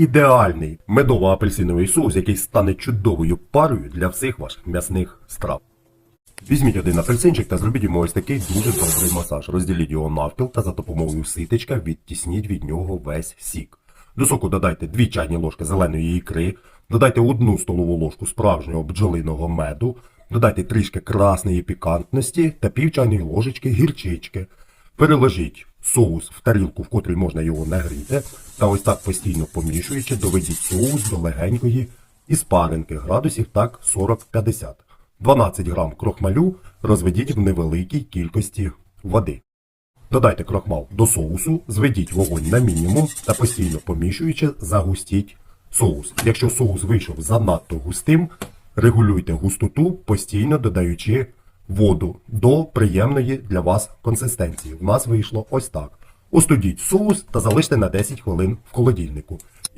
ідеальний медово-апельсиновий соус, який стане чудовою парою для всіх ваших м'ясних страв. Візьміть один апельсинчик та зробіть йому ось такий дуже добрий масаж. Розділіть його навпіл та за допомогою ситечка відтісніть від нього весь сік. До соку додайте 2 чайні ложки зеленої ікри, додайте 1 столову ложку справжнього бджолиного меду, додайте трішки красної пікантності та пів чайної ложечки гірчички. Переложіть соус в тарілку, в котрій можна його нагріти, та ось так постійно помішуючи, доведіть соус до легенької іспаринки градусів так 40-50. 12 грам крохмалю розведіть в невеликій кількості води. Додайте крохмал до соусу, зведіть вогонь на мінімум та постійно помішуючи, загустіть соус. Якщо соус вийшов занадто густим, регулюйте густоту, постійно додаючи воду до приємної для вас консистенції. В нас вийшло ось так. Остудіть соус та залиште на 10 хвилин в холодильнику.